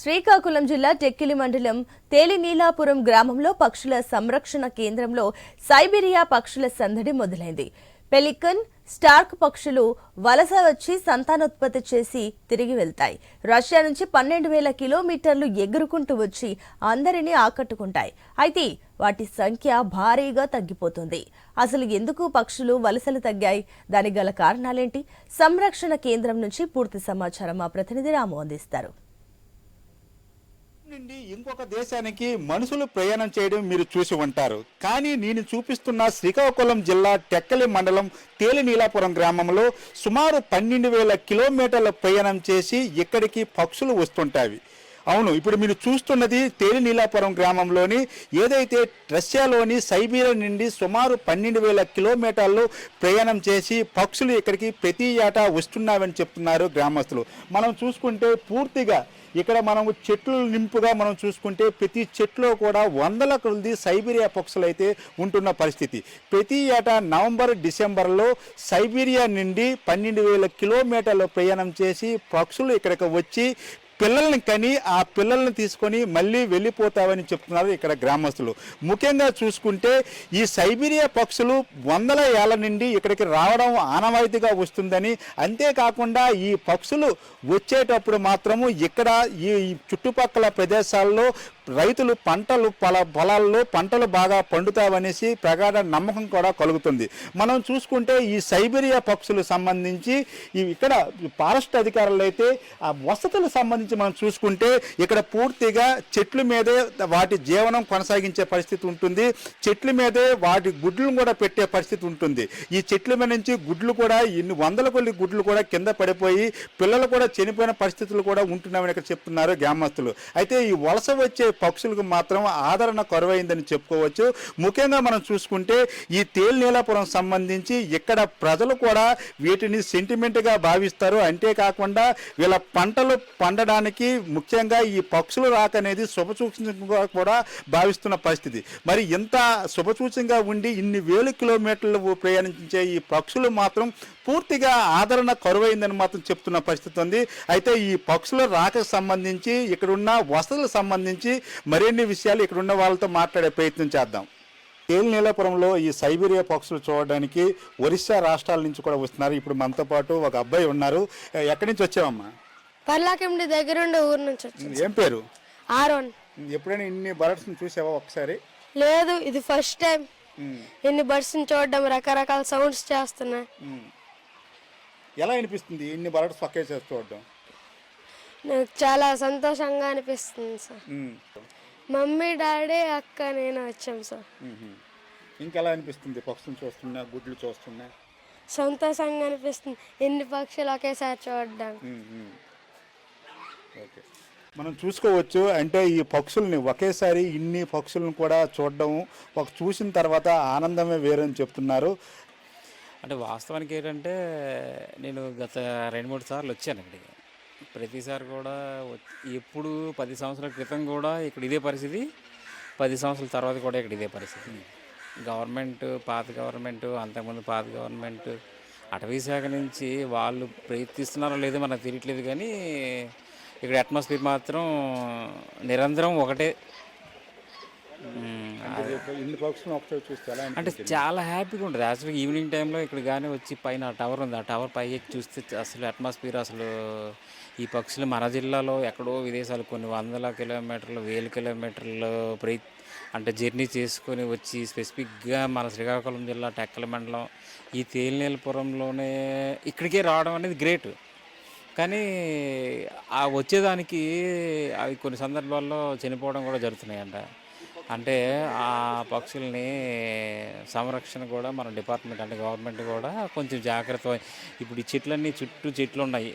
శ్రీకాకుళం జిల్లా టెక్కిలి మండలం తేలినీలాపురం గ్రామంలో పక్షుల సంరక్షణ కేంద్రంలో సైబీరియా పక్షుల సందడి మొదలైంది. పెలికన్ స్టార్క్ పక్షులు వలస వచ్చి సంతానోత్పత్తి చేసి తిరిగి వెళ్తాయి. రష్యా నుంచి పన్నెండు వేల కిలోమీటర్లు ఎగురుకుంటూ వచ్చి అందరినీ ఆకట్టుకుంటాయి. అయితే వాటి సంఖ్య భారీగా తగ్గిపోతుంది. అసలు ఎందుకు పక్షులు వలసలు తగ్గాయి? దానికి గల కారణాలేంటి? సంరక్షణ కేంద్రం నుంచి పూర్తి సమాచారం మా ప్రతినిధి రాము అందిస్తారు. నుండి ఇంకొక దేశానికి మనుషులు ప్రయాణం చేయడం మీరు చూసి ఉంటారు. కానీ నేను చూపిస్తున్న శ్రీకాకుళం జిల్లా టెక్కలి మండలం తేలినీలాపురం గ్రామంలో సుమారు పన్నెండు వేల కిలోమీటర్ల ప్రయాణం చేసి ఇక్కడికి పక్షులు వస్తుంటాయి. అవును ఇప్పుడు మీరు చూస్తున్నది తేలినీలాపురం గ్రామంలోని ఏదైతే రష్యాలోని సైబీరియా నుండి సుమారు పన్నెండు వేల కిలోమీటర్లు ప్రయాణం చేసి పక్షులు ఇక్కడికి ప్రతి ఏటా వస్తున్నావని చెప్తున్నారు గ్రామస్తులు. మనం చూసుకుంటే పూర్తిగా ఇక్కడ మనము చెట్లు నింపుగా మనం చూసుకుంటే ప్రతి చెట్లో కూడా వందల కొలది సైబీరియా పక్షులు అయితే ఉంటున్న పరిస్థితి. ప్రతి ఏటా నవంబర్ డిసెంబర్లో సైబీరియా నుండి పన్నెండు వేల కిలోమీటర్లు ప్రయాణం చేసి పక్షులు ఇక్కడికి వచ్చి పిల్లల్ని కని ఆ పిల్లల్ని తీసుకొని మళ్ళీ వెళ్ళిపోతావని చెప్తున్నారు ఇక్కడ గ్రామస్తులు. ముఖ్యంగా చూసుకుంటే ఈ సైబీరియా పక్షులు వందల ఏళ్ళ నుండి ఇక్కడికి రావడం ఆనవాయితీగా వస్తుందని అంతేకాకుండా ఈ పక్షులు వచ్చేటప్పుడు మాత్రము ఇక్కడ ఈ ఈ చుట్టుపక్కల ప్రదేశాల్లో రైతులు పంటలు పొల పొలాల్లో పంటలు బాగా పండుతావనేసి ప్రగాఢ నమ్మకం కూడా కలుగుతుంది. మనం చూసుకుంటే ఈ సైబీరియా పక్షులు సంబంధించి ఇక్కడ ఫారెస్ట్ అధికారులు అయితే ఆ వసతులకు సంబంధించి మనం చూసుకుంటే ఇక్కడ పూర్తిగా చెట్ల మీదే వాటి జీవనం కొనసాగించే పరిస్థితి ఉంటుంది. చెట్ల మీదే వాటి గుడ్లను కూడా పెట్టే పరిస్థితి ఉంటుంది. ఈ చెట్ల మీద నుంచి గుడ్లు కూడా ఇన్ని వందల కొద్ది గుడ్లు కూడా కింద పడిపోయి పిల్లలు కూడా చనిపోయిన పరిస్థితులు కూడా ఉంటున్నామని ఇక్కడ చెప్తున్నారు గ్రామస్తులు. అయితే ఈ వలస వచ్చే పక్షులకు మాత్రం ఆదరణ కరువైందని చెప్పుకోవచ్చు. ముఖ్యంగా మనం చూసుకుంటే ఈ తేలినీలాపురం సంబంధించి ఇక్కడ ప్రజలు కూడా వీటిని సెంటిమెంట్గా భావిస్తారు. అంతేకాకుండా వీళ్ళ పంటలు పండడానికి ముఖ్యంగా ఈ పక్షులు రాక అనేది శుభసూచకంగా కూడా భావిస్తున్న పరిస్థితి. మరి ఇంత శుభసూచకంగా ఉండి ఇన్ని వేల కిలోమీటర్లు ప్రయాణించే ఈ పక్షులు మాత్రం పూర్తిగా ఆదరణ కరువైందని మాత్రం చెప్తున్న పరిస్థితి ఉంది. అయితే ఈ పక్షుల రాకకు సంబంధించి ఇక్కడున్న వసతులకు సంబంధించి మరిన్ని విషయాలు ఇక్కడున్న వాళ్ళతో మాట్లాడే ప్రయత్నం చేద్దాం. నీలాపురంలో ఈ సైబీరియా పక్షులు చూడడానికి ఒరిస్సా రాష్ట్రాల నుంచి కూడా వస్తున్నారు. ఇప్పుడు మనతో పాటు ఒక అబ్బాయి ఉన్నారు. ఎక్కడి నుంచి వచ్చావమ్మా? పర్లాకెండి దగ్గరుండే ఊరు నుంచి ఏం పేరు? ఆరోన్. ఎప్పుడైనా ఇన్ని బర్డ్స్ని చూసావా ఒకసారి? లేదు ఇది ఫస్ట్ టైం. ఇన్ని బర్డ్స్ చూడడం రకరకాల సౌండ్స్ చేస్తున్నాయి. ఎలా అనిపిస్తుంది ఇన్ని బర్డ్స్ పక్కే చేసి చూడడం? నాకు చాలా సంతోషంగా అనిపిస్తుంది సార్. మమ్మీ డాడీ అక్క నేను వచ్చాం సార్. ఇంకెలా అనిపిస్తుంది? పక్షులను చూస్తున్నా గుడ్లు చూస్తున్నా? సంతోషంగా అనిపిస్తుంది. ఎన్ని పక్షులు ఒకేసారి చూడడం. ఓకే. మనం చూసుకోవచ్చు అంటే ఈ పక్షుల్ని ఒకేసారి ఇన్ని పక్షులను కూడా చూడడం ఒక చూసిన తర్వాత ఆనందమే వేరని చెప్తున్నారు. అంటే వాస్తవానికి ఏంటంటే నేను గత రెండు మూడు సార్లు వచ్చాను ఇక్కడికి. ప్రతిసారి కూడా ఎప్పుడు పది సంవత్సరాల క్రితం కూడా ఇక్కడ ఇదే పరిస్థితి పది సంవత్సరాల తర్వాత కూడా ఇక్కడ ఇదే పరిస్థితి. గవర్నమెంట్ పాత గవర్నమెంట్ అంతకుముందు పాత గవర్నమెంట్ అటవీ శాఖ నుంచి వాళ్ళు ప్రయత్నిస్తున్నారో లేదో మనకు తెలియట్లేదు కానీ ఇక్కడ అట్మాస్ఫియర్ మాత్రం నిరంతరం ఒకటే. ఇన్ని పక్షులను ఒకసారి చూస్తే ఎలా అంటే చాలా హ్యాపీగా ఉంటుంది యాక్చువల్గా ఈవినింగ్ టైంలో ఇక్కడ కానీ వచ్చి పైన టవర్ ఉంది. ఆ టవర్ పై ఎక్కి చూస్తే అసలు అట్మాస్ఫియర్ అసలు ఈ పక్షులు మన జిల్లాలో ఎక్కడో విదేశాలు కొన్ని వందల కిలోమీటర్లు వేల కిలోమీటర్లు ప్రై అంటే జర్నీ చేసుకొని వచ్చి స్పెసిఫిక్గా మన శ్రీకాకుళం జిల్లా టెక్కల మండలం ఈ తేలినేలపురంలోనే ఇక్కడికే రావడం అనేది గ్రేట్ కానీ ఆ వచ్చేదానికి అవి కొన్ని సందర్భాల్లో చనిపోవడం కూడా జరుగుతున్నాయంట. అంటే ఆ పక్షుల్ని సంరక్షణ కూడా మన డిపార్ట్మెంట్ అంటే గవర్నమెంట్ కూడా కొంచెం జాగ్రత్త ఇప్పుడు ఈ చెట్లన్నీ చుట్టూ చెట్లు ఉన్నాయి.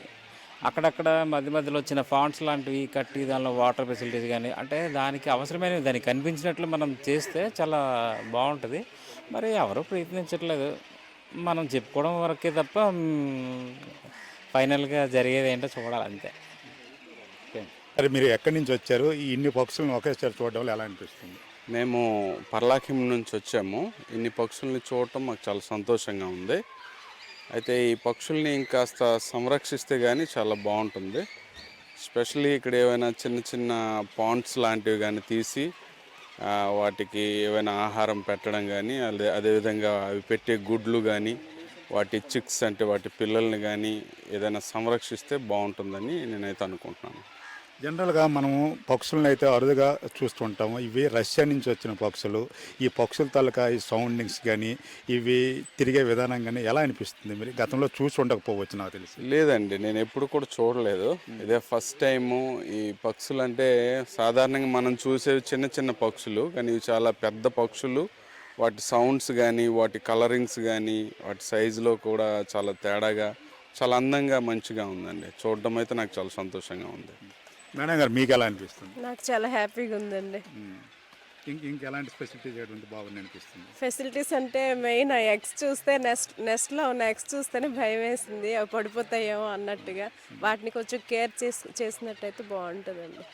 అక్కడక్కడ మధ్య మధ్యలో వచ్చిన ఫాంట్స్ లాంటివి కట్టి దానిలో వాటర్ ఫెసిలిటీస్ కానీ అంటే దానికి అవసరమైనవి దానికి కనిపించినట్లు మనం చేస్తే చాలా బాగుంటుంది. మరి ఎవరు ప్రయత్నించట్లేదు. మనం చెప్పుకోవడం వరకే తప్ప ఫైనల్గా జరిగేది ఏంటో చూడాలి అంతే మరి మీరు ఎక్కడి నుంచి వచ్చారు? ఈ ఇన్ని పక్షులను ఒకేసారి చూడడం వల్ల ఎలా అనిపిస్తుంది? మేము పర్లాకిం నుంచి వచ్చాము. ఇన్ని పక్షుల్ని చూడటం మాకు చాలా సంతోషంగా ఉంది. అయితే ఈ పక్షుల్ని ఇంకాస్త సంరక్షిస్తే కానీ చాలా బాగుంటుంది. స్పెషల్లీ ఇక్కడ ఏమైనా చిన్న చిన్న పాండ్స్ లాంటివి కానీ తీసి వాటికి ఏమైనా ఆహారం పెట్టడం కానీ అదే అదేవిధంగా అవి పెట్టే గుడ్లు కానీ వాటి చిక్స్ అంటే వాటి పిల్లల్ని కానీ ఏదైనా సంరక్షిస్తే బాగుంటుందని నేనైతే అనుకుంటున్నాను. జనరల్గా మనము పక్షులను అయితే అరుదుగా చూస్తుంటాము. ఇవి రష్యా నుంచి వచ్చిన పక్షులు. ఈ పక్షుల తాలూకా ఈ సౌండింగ్స్ కానీ ఇవి తిరిగే విధానం కానీ ఎలా అనిపిస్తుంది మీరు? గతంలో చూసి ఉండకపోవచ్చు నాకు తెలిసి. లేదండి. నేను ఎప్పుడు కూడా చూడలేదు. ఇదే ఫస్ట్ టైము ఈ పక్షులు అంటే సాధారణంగా మనం చూసేవి చిన్న చిన్న పక్షులు. కానీ ఇవి చాలా పెద్ద పక్షులు. వాటి సౌండ్స్ కానీ వాటి కలరింగ్స్ కానీ వాటి సైజులో కూడా చాలా తేడాగా చాలా అందంగా మంచిగా ఉందండి. చూడడం అయితే నాకు చాలా సంతోషంగా ఉంది. మేడం గారు మీకు ఎలా అనిపిస్తుంది? నాకు చాలా హ్యాపీగా ఉందండి. ఇంక ఇంకెలాంటి ఫెసిలిటీస్ బాగుంది అనిపిస్తుంది? ఫెసిలిటీస్ అంటే మెయిన్ ఆ ఎగ్స్ చూస్తే నెస్ట్ నెస్ట్లో ఉన్న ఎగ్స్ చూస్తేనే భయం వేసింది అవి పడిపోతాయేమో అన్నట్టుగా. వాటిని కొంచెం కేర్ చేసి చేసినట్టయితే బాగుంటుందండి.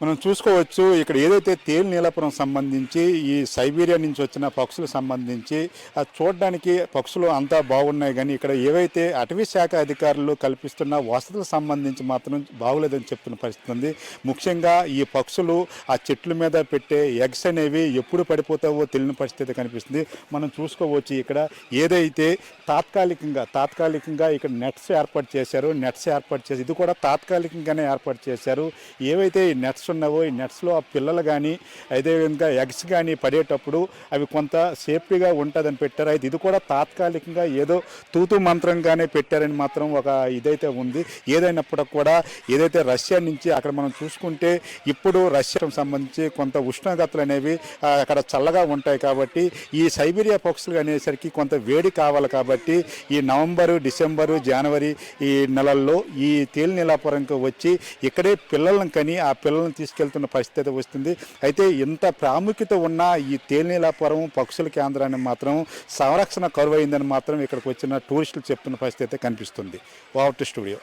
మనం చూసుకోవచ్చు ఇక్కడ ఏదైతే తేలు నీలపురం సంబంధించి ఈ సైబీరియా నుంచి వచ్చిన పక్షులు సంబంధించి అది చూడడానికి పక్షులు అంతా బాగున్నాయి. కానీ ఇక్కడ ఏవైతే అటవీ శాఖ అధికారులు కల్పిస్తున్న వసతులకు సంబంధించి మాత్రం బాగులేదని చెప్తున్న పరిస్థితి ఉంది. ముఖ్యంగా ఈ పక్షులు ఆ చెట్ల మీద పెట్టే ఎగ్స్ అనేవి ఎప్పుడు పడిపోతావో తెలియని పరిస్థితి కనిపిస్తుంది. మనం చూసుకోవచ్చు ఇక్కడ ఏదైతే తాత్కాలికంగా తాత్కాలికంగా ఇక్కడ నెట్స్ ఏర్పాటు చేశారు నెట్స్ ఏర్పాటు చేసి ఇది కూడా తాత్కాలికంగానే ఏర్పాటు చేశారు. ఏవైతే ఈ నెట్స్ ఉన్నావో ఈ నెట్స్లో ఆ పిల్లలు కానీ అదేవిధంగా ఎగ్స్ కానీ పడేటప్పుడు అవి కొంత సేఫ్టీగా ఉంటుందని పెట్టారు? అయితే ఇది కూడా తాత్కాలికంగా ఏదో తూతు మంత్రంగానే పెట్టారని మాత్రం ఒక ఇదైతే ఉంది. ఏదైనప్పటికి కూడా ఏదైతే రష్యా నుంచి అక్కడ మనం చూసుకుంటే ఇప్పుడు రష్యా సంబంధించి కొంత ఉష్ణోగ్రతలు అనేవి అక్కడ చల్లగా ఉంటాయి కాబట్టి ఈ సైబీరియా పక్షులు అనేసరికి కొంత వేడి కావాలి కాబట్టి ఈ నవంబరు డిసెంబరు జనవరి ఈ నెలల్లో ఈ తేలినీలాపురంకి వచ్చి ఇక్కడే పిల్లలను కని ఆ పిల్లలను తీసుకెళ్తున్న పరిస్థితి వస్తుంది. అయితే ఇంత ప్రాముఖ్యత ఉన్న ఈ తేలినీలాపురం పక్షుల కేంద్రాన్ని మాత్రం సంరక్షణ కరువైందని మాత్రం ఇక్కడికి వచ్చిన టూరిస్టులు చెప్తున్న పరిస్థితి అయితే కనిపిస్తుంది. Over studio.